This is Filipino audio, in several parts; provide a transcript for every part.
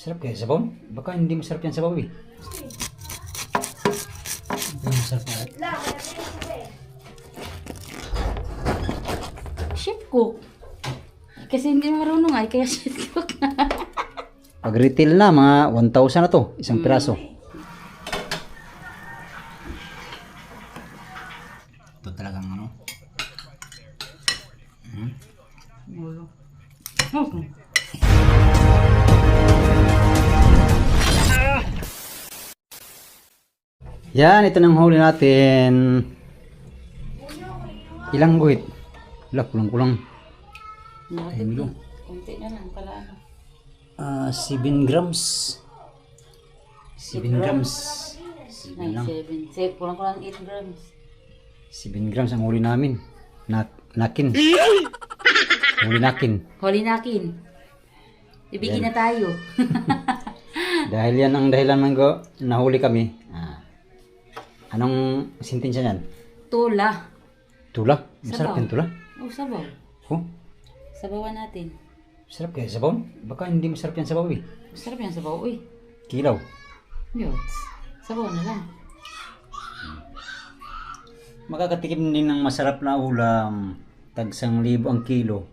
Sarap kaya sabaw? Baka hindi masarap yan sabaw eh. Hindi masarap na. Chef cook. Kasi hindi marunong ay kaya chef cook na. Pag retail na, mga 1,000 na to. Isang piraso. Ito Yan, ito nang huli natin. Ilang guhit? Wala, kulang-kulang. Ayun lang. Kunti na lang pala ano. Ah, 7 grams. 7 grams. 7 Ay, lang. 7. Say, kulang-kulang 8 grams. 7 grams ang huli namin. Nak nakin. huli nakin. Huli nakin. Ibigin na tayo. Dahil yan ang dahilan man ko, nahuli kami. Ah. Anong sintensya niyan? Tula. Tula? Masarap Sabaw. yung tula. Oh, sabaw. Oh, Sabawan natin. sarap kaya sabaw? Baka hindi masarap yan sabaw eh. Sarap yan sabaw. Uy. Kilaw. Yots. Sabaw na lang. Makakatikim din ng masarap na ulam. Tagsang libo ang kilo.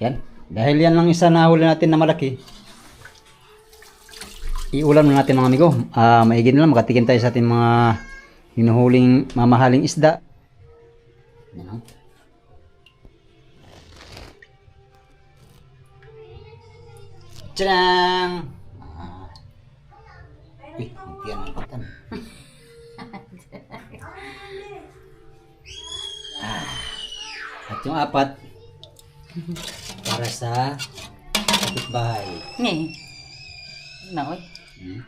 Yan. Dahil yan lang isa na huli natin na malaki. Iulam na natin mga amigo. Ah, maigin na lang. Makatikim tayo sa ating mga hinuhuling mamahaling isda. Yan oh. Tadang! Ah. Uy, hindi yan ang patan. At yung apat, para sa kapitbahay. Ngayon. Na, Hmm?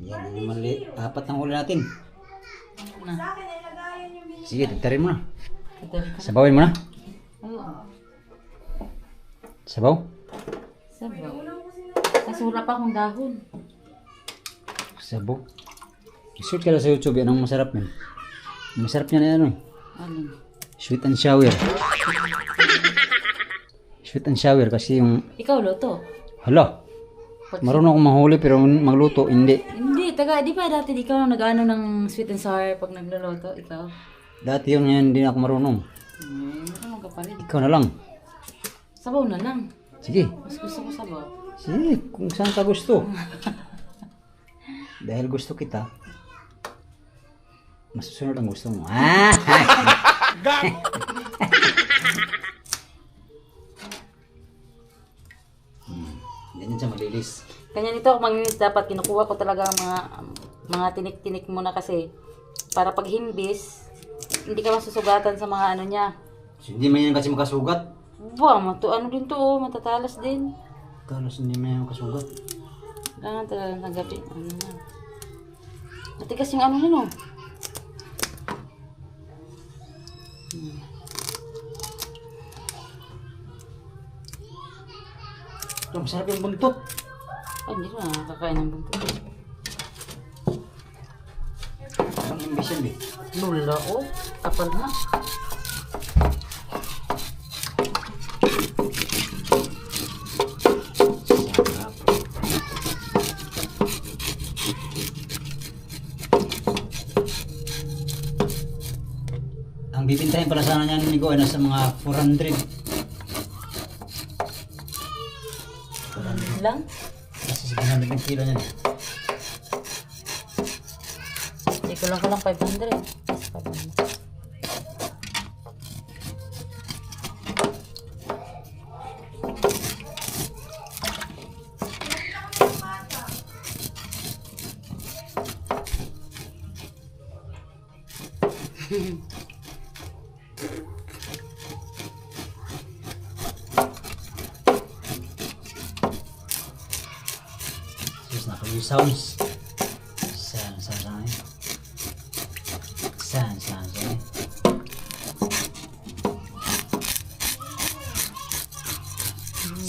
Yan yung mali. Apat ang huli natin. Na. Sige, tagtarin mo na. Sabawin mo na. Sabaw. Sabaw. Kasi wala pa akong dahon. Sabaw. Shoot ka lang sa YouTube. Yan ang masarap yan. Masarap niya na yan. Alin? Sweet and shower. Sweet and shower kasi yung... Ikaw, loto. Hala, marunong akong mahuli pero magluto, hindi. Hindi, taga, di ba dati ikaw ang nag-ano ng sweet and sour pag nagluluto? Ikaw? Dati yun ngayon, hindi na ako marunong. Hmm, ano ka pa rin? Ikaw na lang. Sabaw na lang. Sige. Mas gusto ko sabaw. Sige, kung saan ka gusto. Dahil gusto kita, masusunod ang gusto mo. Ah! malilis. Kanya nito ako dapat kinukuha ko talaga ang mga mga tinik-tinik muna kasi para pag himbis hindi ka masusugatan sa mga ano niya. Hindi man yan kasi makasugat. Wow, mato ano din to, oh, matatalas din. Talos hindi man yan makasugat. Kailangan talaga tanggapin. Ano na. Matigas yung ano niya, no? Ito, masarap yung buntot. Ay, hindi ko na nakakain ng buntot. Ang imbis yan, eh. Lula, oh. Kapal na. Ang bibintahin pala sana niyan ni Go ay nasa mga 400. 400. Lang? 700 ang kilo niyan. Hindi ko lang ko lang 500. Yes, 500. Sounds. San. eh. San, san, san. eh.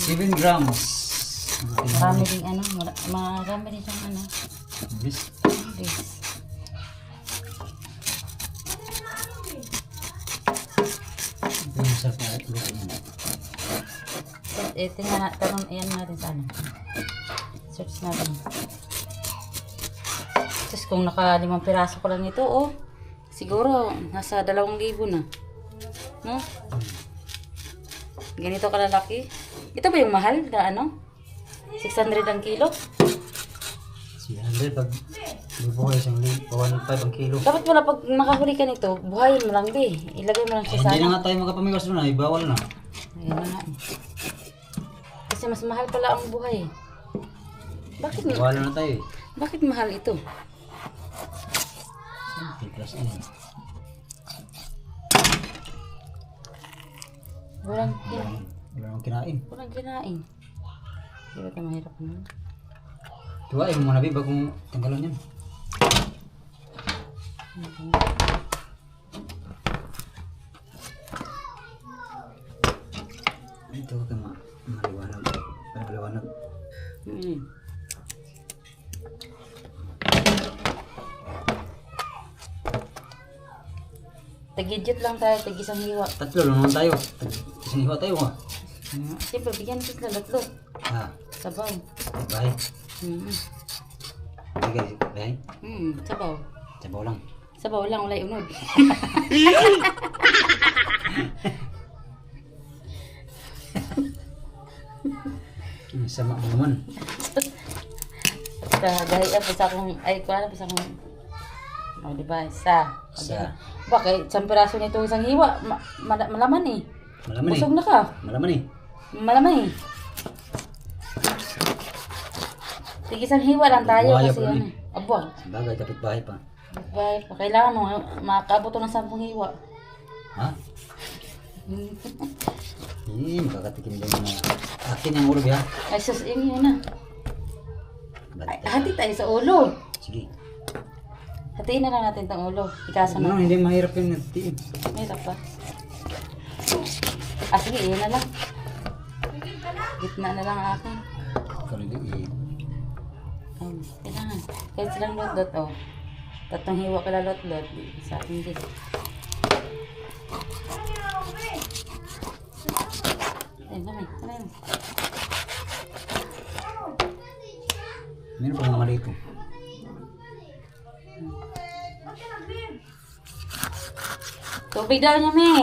Seven grams. Marami din ano, mara- marami din siyang ano. Bis. Na luto niya. eh, tingnan na, tanong, ayan natin sa ano. Search natin. Kung naka limang piraso ko lang ito, oh, siguro nasa dalawang libo na. No? Ganito kalalaki. Ito ba yung mahal na ano? 600 ang kilo? 600 pag bubuhay isang libo, 1.5 ang kilo. Dapat wala pag makahuli ka nito, buhayin mo lang, be. Ilagay mo lang Eh, siya sa hindi ano. na nga tayo magkapamigas doon ay bawal na. Ayan na nga eh. Kasi mas mahal pala ang buhay. Bakit, Bawal na tayo eh. bakit mahal ito? 3 plus N. Walang, kin Wala nang kinain. walang kinain. Di ba ito mahirap naman? Tuwain mo muna ba kung tanggalan yan. Ito ka ma maliwanag. Para maliwanag. Hmm. Tagidjit lang tayo, tag isang hiwa. Tatlo lang naman tayo. Isang hiwa tayo ha. Hmm. Siyempre, bigyan natin sila latlot. Ha. Sabaw. Bahay. Hmm. Bigay. Bahay. Hmm. Sabaw. Sabaw lang. Sabaw lang, walay unod. Sama mo naman. Sa gaya pa sa akong, ay, kung ano pa sa akong, oh, di ba, isa. Isa. Bakit? Isang piraso nito isang hiwa, ma- mala- malaman eh. Malaman eh. Busog na ka. Malaman eh. Malaman eh. Sige, isang hiwa lang tayo Buhaya kasi pa rin ano. eh. Abo, Bagay, dapat bahay pa. bye. Kailangan mo, makakabot ng sampung hiwa. Ha? Hmm. Eh, makakatikim din na. Akin yung ulo ha. Ay, sus, yun yun na. Ay, Bantay. hati tayo sa ulo. Sige. Hatiin na lang natin itong ulo. Ikaso na. hindi mahirap yung natiin. May pa. Ah, sige, yun na lang. Gitna na lang akin. Eh, Ayun, kailangan. Kahit silang lot-lot, oh. Tatlong hiwa kala lot-lot. Sa akin din. Ayun, kami. Ayun. meron pa mali ito. Tubig daw niya, me.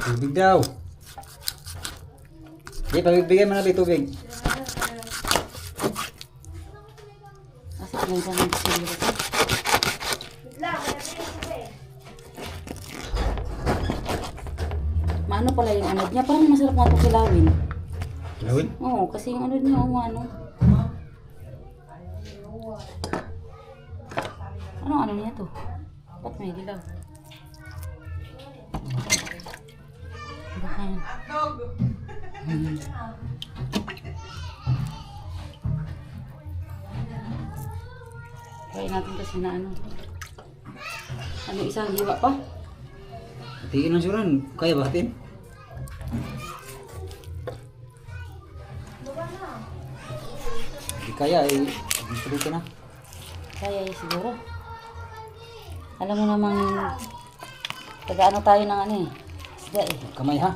Tubig daw. Di, pagbibigay mo na ba tubig? Kasi pinunta ng sili. Maano pala yung anod niya? Parang masarap nga ito kilawin. Kilawin? Oo, kasi yung anod niya, ano. Anong ano niya to? Ba't may dilaw? Baka yan. Hmm. Kaya natin kasi na ano. Ano isang hiwa pa? Tingin lang suran. Kaya ba hatin? Hindi kaya eh. Tuloy ka na. Kaya eh, siguro. Alam mo namang taga-ano tayo ng ano eh. Isda eh. Kamay ha.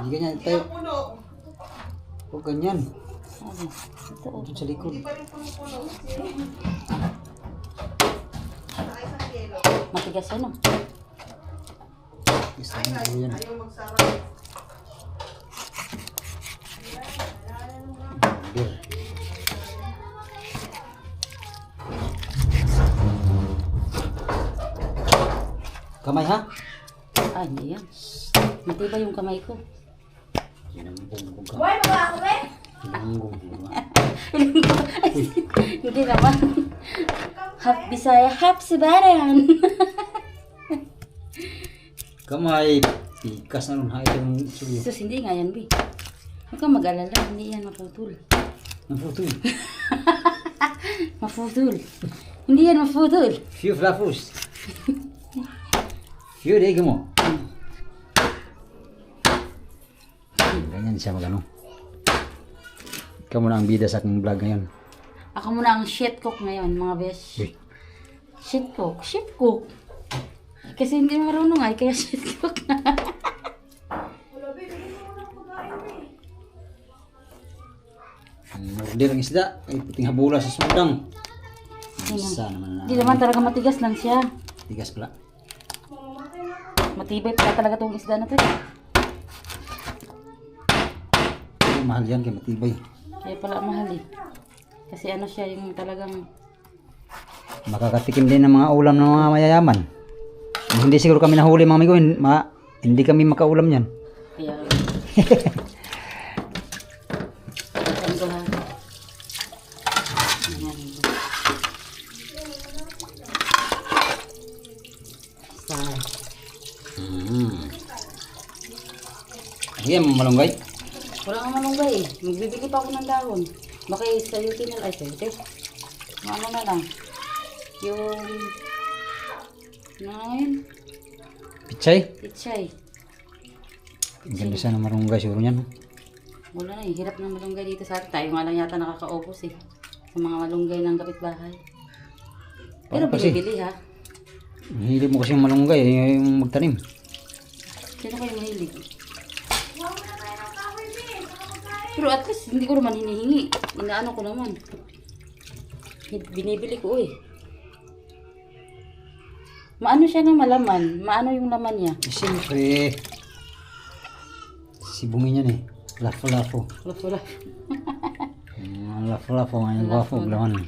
Hindi ganyan tayo. Huwag ganyan. Ano? Ito oh. Doon sa likod. Matigas ano? Isa na po yan. Bir. Kamay ha? Ah, hindi yan. Matibay yung kamay ko. Yan ang bunggong ka. Buhay ba ako, be? hindi naman. Hap Bisaya, hap Sibaran. Kamay. Pikas na nun ha. Ito yung suyo. Sus, hindi nga yan, Bi. Huwag kang mag-alala, hindi yan maputol. Naputol. Maputol. Hindi yan maputol. Few flafus. Dege mo. Ganyan siya magano. Ikaw muna ang bida sa aking vlog ngayon. Ako muna ang shit cook ngayon, mga besh. Uy. Shit cook, shit cook. Kasi hindi marunong ay, kaya shit cook na. Ang order ng isda ay puting habula sa sudang. Isa naman na. Hindi naman talaga matigas lang siya. Tigas pala. Matibay pala talaga tong isda na to. eh. Pero mahal yan kay matibay. Kaya pala mahal eh. Kasi ano siya yung talagang Makakatikim din ng mga ulam ng mga mayayaman. Hindi siguro kami nahuli mga amigo, hindi kami makaulam yan. kaya Ano ko ha? Ayan. Star. Mm. Ayan, malunggay. Wala kang malunggay eh. Magbibili pa ako ng dahon. Baka sa UT na ay UT. Ano na lang. Yung... Ano na ngayon? Pichay. Pichay. Ang ganda sana marunggay siguro yan. Wala na eh. Hirap ng malunggay dito sa atin. Tayo nga lang yata nakakaupos eh. Sa mga malunggay ng kapitbahay. Pero Paano binibili ha. Hilig mo kasi malunggay, eh, yung magtanim. Sino kayo mahilig? Pero at least hindi ko naman hinihingi. Inaano ko naman. Binibili ko eh. Maano siya ng malaman? Maano yung laman niya? Eh, Siyempre, sibungin yan eh. Lafo-lafo. Wala. Mm, Lafo-lafo, ang guwapo, laman.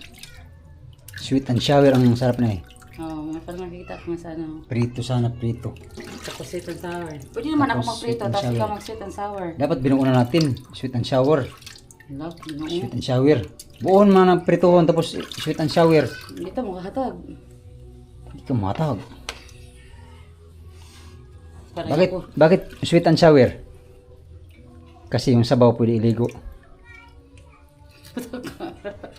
Sweet and sour ang sarap na eh. Oo, oh, parang nakikita ko nga sa ano. Prito sana, prito. Tapos sweet and sour. Pwede naman ako Tapos magprito, sweet and tapos sour. ikaw mag sweet and sour. Dapat binuuna natin, sweet and sour. Love. Sweet and sour. Buon man ang pritohon, tapos sweet and sour. Dito mo kahatag. Hindi ka matawag. Para Bakit, ako. bakit sweet and sour? Kasi yung sabaw pwede iligo.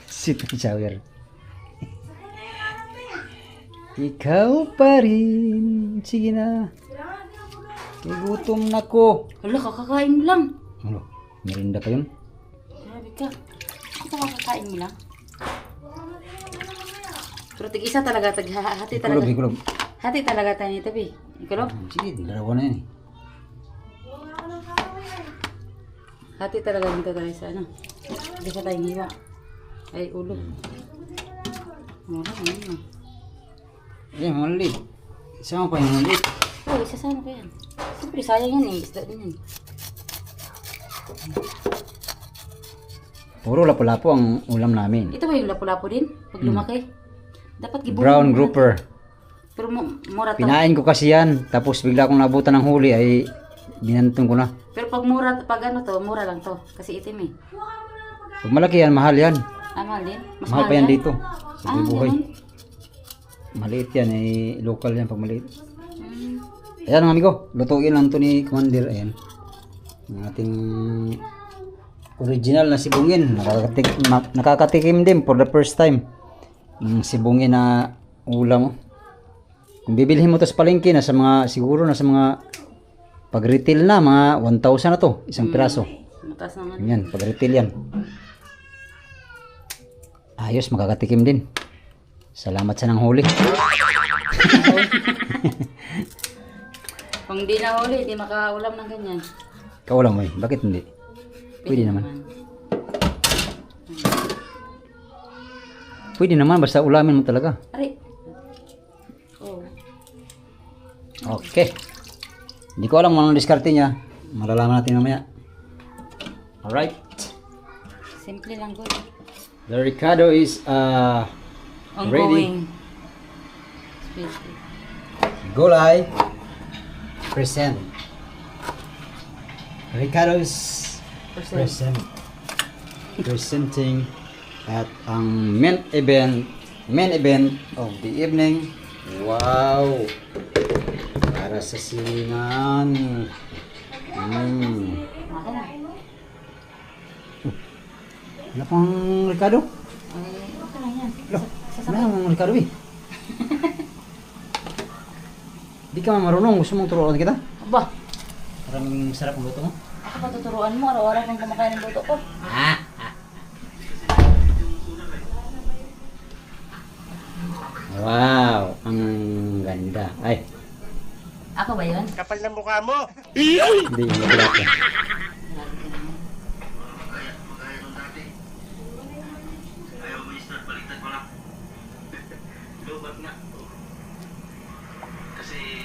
sweet and sour. Ikaw pa rin. Sige na. Kay gutom na ko. Hala, kakakain mo lang. Ano? Merinda pa yun? Grabe ka. Ito kakakain mo lang. Pero tig-isa talaga, tag hati talaga. kulog. Hati talaga tayo nito, Bi. Ikulo? Sige, dalawa na yan eh. Hati talaga nito tayo sa ano. Hindi sa tayo hiwa. Ay, ulo. Mura, ano. Ayan, mga lalit. Isa mo pa yung lalit. Oh, isasama ko yan. Siyempre, sayang yan eh. Isda din yan. Puro lapo-lapo ang ulam namin. Ito ba yung lapu-lapu din? Pag lumaki? Dapat gibuhin Brown grouper. Pero mu- mura to. Pinain ko kasi yan. Tapos bigla akong nabutan ng huli ay binantong ko na. Pero pag mura, pag ano to, mura lang to. Kasi itim eh. Pag malaki yan, mahal yan. Ah, mahal din? Mas mahal pa yan dito. Sa Ah, buhay. ganun. Maliit yan eh. Local yan pag maliit. Ayan mga amigo. Lutuin lang to ni Commander. Ayan. Ang ating original na sibungin. Nakakatik nakakatikim din for the first time. Ng sibungin na ulam. Kung bibilhin mo to sa palengke na sa mga siguro na sa mga pag retail na mga 1,000 na to isang piraso. Mataas naman. Yan, pag retail yan. Ayos, makakatikim din. Salamat sa nang huli. Kung di na huli, di makaulam ng ganyan. Kaulang mo eh. Bakit hindi? Pwede naman. Pwede naman, basta ulamin mo talaga. Ari. Oh. Okay. Hindi ko alam kung anong diskarte niya. Malalaman natin mamaya. Alright. Simple lang good. The Ricardo is uh, Ongoing. Spicy. Gulay present. Ricardo's present. Presenting at ang main event main event of the evening. Wow! Para sa silingan. Mm. Ano pang Ricardo? Ano ang Ricardo eh? Di ka marunong, gusto mong turuan kita? Aba, Maraming sarap ang luto mo. ako pa tuturuan mo. Araw-araw kang kumakain ng luto ko. Wow, ang ganda. Ay, Ako ba yun? Kapal ng mukha mo! Hindi, yung tilapia.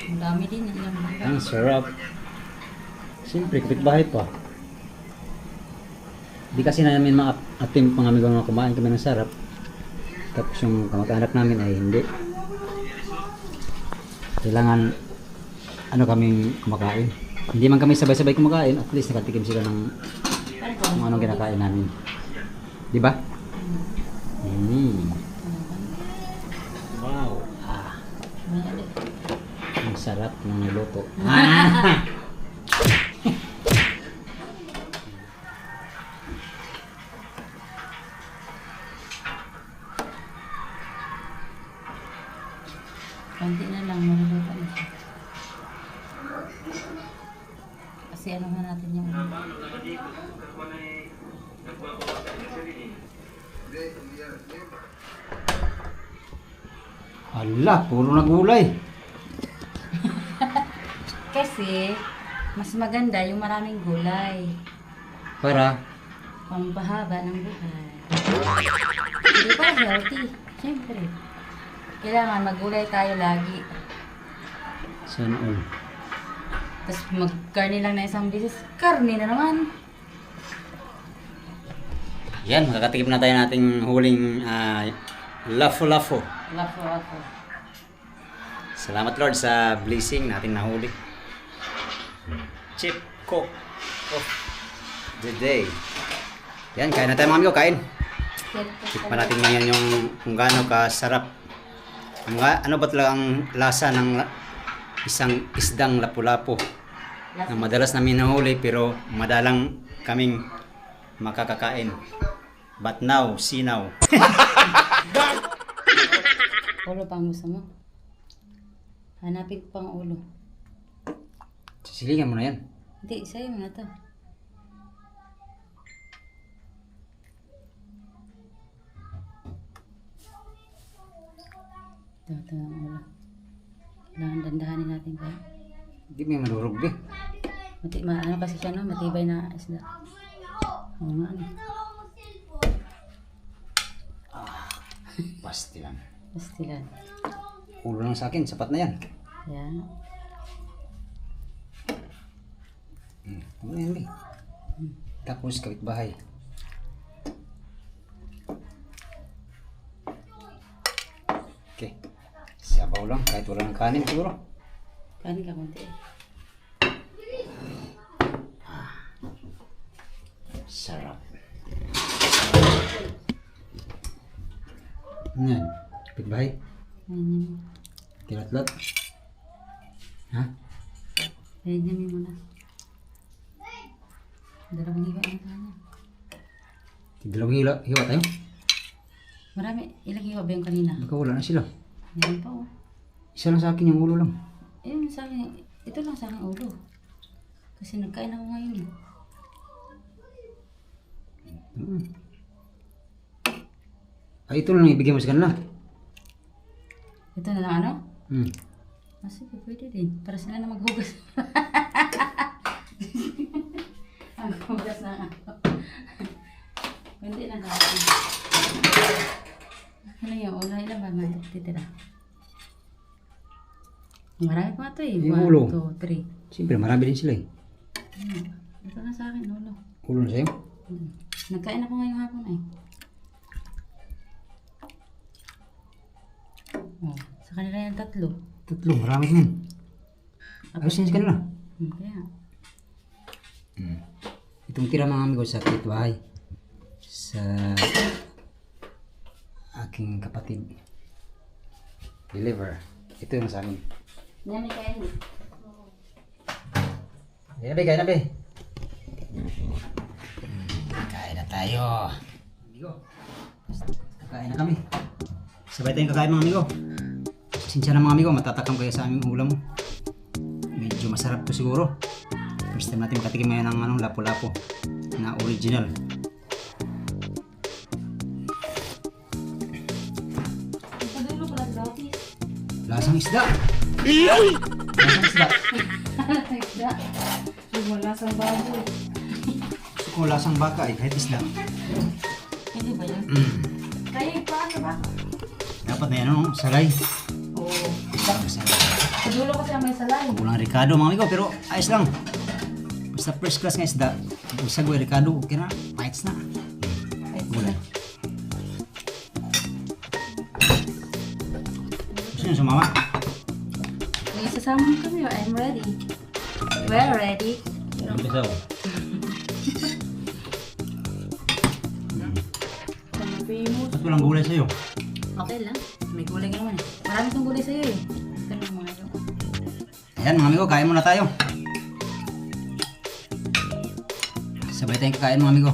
Ang dami din. Ang dami din. Ang sarap. Siyempre, kapitbahay pa. Di kasi namin ma-attempt mga kumain kami ng sarap. Tapos yung kamag-anak namin ay hindi. Kailangan ano kaming kumakain. Hindi man kami sabay-sabay kumakain, at least nakatikim sila ng kung anong kinakain namin. Di ba? Mm. Sarap ng niluto. Ah! Konti na lang. Maluluto na siya. Kasi ano nga natin yung... Ala, puro na gulay. Kasi, mas maganda yung maraming gulay. Para Pampahaba ng buhay. Hindi pa healthy. Siyempre. Kailangan maggulay tayo lagi. sana all. Tapos mag-carne lang na isang beses. Karne na naman. Yan, makakatikim na tayo nating huling uh, lafo-lafo. Lafo ako. Salamat Lord sa blessing natin nahuli. Chip cook of the day. Yan, kain na tayo mga amigo, kain. Tikman natin ngayon yung kung gaano kasarap. Ang, ano ba talaga ang lasa ng isang isdang lapu-lapu na madalas namin nahuli pero madalang kaming makakakain. But now, see now. Ulo pa ang gusto mo? Hanapin ko pang ulo. Sisilingan mo na yan. Hindi, sa'yo mo na to. Ito, ito ang ulo. Kailangan dandahanin natin kaya. Hindi may madurog eh. Mati, ma, ano kasi siya no? Matibay na isda. Oo nga ano. Pastilan. Pastilan. Ulo lang sa akin, sapat na yan. Yan. Hmm. Bi? Tapos, kapitbahay. Okay. Sabaw lang, kahit walang kanin siguro. Kanin ka konti eh. Sarap. Yan? Kapitbahay? Ayan yun. Kilatlat? Ha? Ayan yun muna. Dalawang hiwa na tayo. Dalawang hila, hiwa tayo? Marami. Ilang hiwa ba yung kanina? Baka wala na sila. Meron pa oh. Isa lang sa akin yung ulo lang. Ayun sa akin. Ito lang sa akin ulo. Kasi nagkain ako ngayon eh. Hmm. Ay, ito lang ibigay mo sa kanila. Ito na lang ano? Hmm. Ah, sige, pwede din. Para sila na maghugas. Hindi na natin. Ano yung ulo? Ilan ba may titira? Marami pa ito eh. Yung One, ulo. two, three. Siyempre, marami din sila eh. Hmm. Ito na sa akin, ulo. Ulo na sa'yo. Hmm. Nagkain ako ngayong hapon ay. Oh, sa kanila yung tatlo. Tatlo, marami din. Ayos yan sa kanila. Hmm, kaya. Hmm. Itong tira mga amigo sa kitbahay. Sa aking kapatid. Deliver. Ito yung sa amin. Yan, may kain. Kaya na be. Kain na tayo. Amigo. Kakain na kami. Sabay tayong kakain mga amigo. Sinsya na mga amigo, matatakam kayo sa aming ulam. Medyo masarap to siguro. First time natin makatikim ngayon ng anong lapo-lapo na original. Dulo pala gratis. Lasang isda. Lasang isda. Isda. Yung wala sa baboy. Gusto ko lasang baka eh, kahit isda. Hindi ba yun? Mm. Kaya paano ba? Dapat na yan, ano, salay. Oo. Salay. Sa dulo kasi ang may salay. Kulang Ricardo mga amigo, pero ayos lang. Basta first class nga isda. Kung sagwa Ricardo, okay na. Bites na. Nyo sumama? May sasama mo kami. I'm ready. We're ready. Umpisaw. Kami famous. Ba't walang gulay sa'yo? Okay lang. May gulay ka naman. eh. Marami tong gulay sa'yo eh. Ganun mga yun. Ayan mga amigo, kain muna tayo. Sabay tayong kakain mga amigo.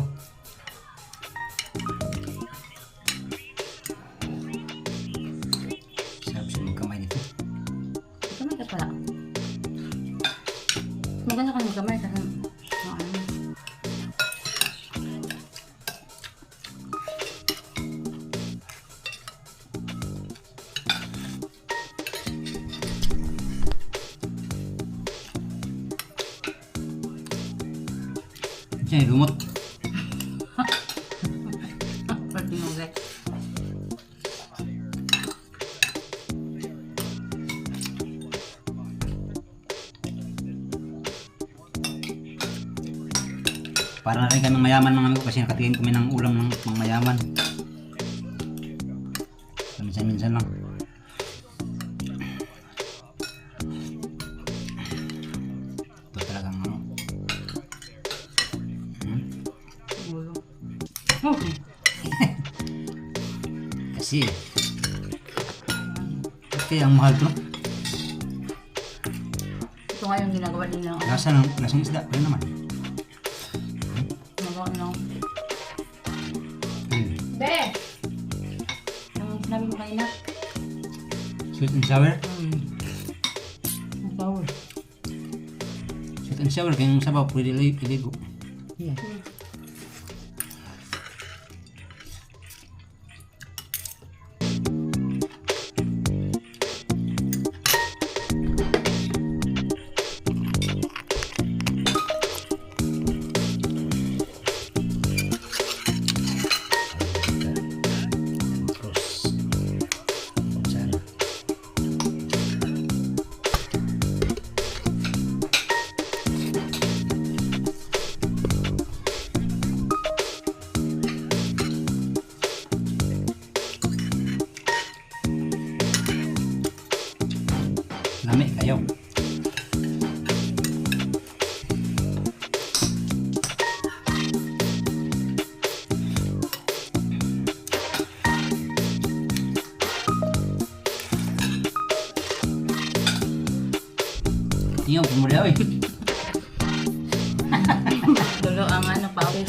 Maganda ka magkamay kasi no, Para na rin kami mayaman mga amigo kasi nakatingin kami ng ulam ng mga mayaman. Minsan-minsan lang. Ito talagang ano. Hmm? Oh, Kasi kaya ang mahal to. ito nga yung ginagawa nila. Lasa ng lasang isda pa rin naman. Sweet and sour. Hmm. Ang sour. Sweet and sour kaya yung sabaw pwede li- iligo. Yeah. Iyo, pumuli eh. Dulo ang ano, pawis.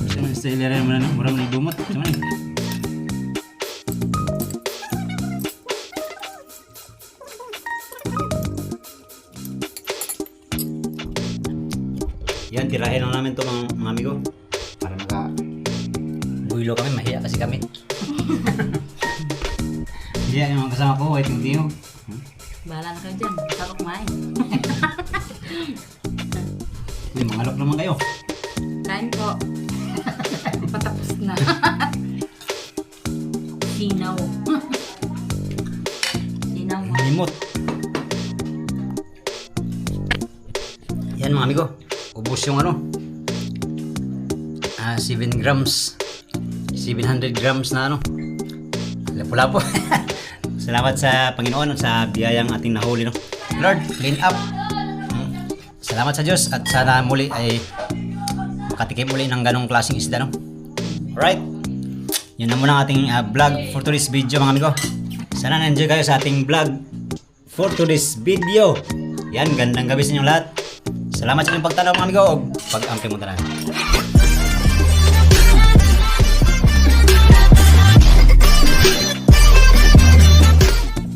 Gusto mo sa ilera mo na, mura mo na dumot. Sama ni. Limot. Yan mga amigo. Ubus yung ano. Ah, 7 grams. 700 grams na ano. Lapu-lapu. Salamat sa Panginoon at sa biyayang ating nahuli. No? Lord, clean up. Mm. Salamat sa Diyos at sana muli ay makatikim muli ng ganong klaseng isda. No? Alright. Yun na muna ang ating ah, vlog for today's video mga amigo. Sana na-enjoy kayo sa ating vlog for today's video. Yan, gandang gabi sa inyong lahat. Salamat sa inyong pagtanaw mga amigo pag-amping mo tanan.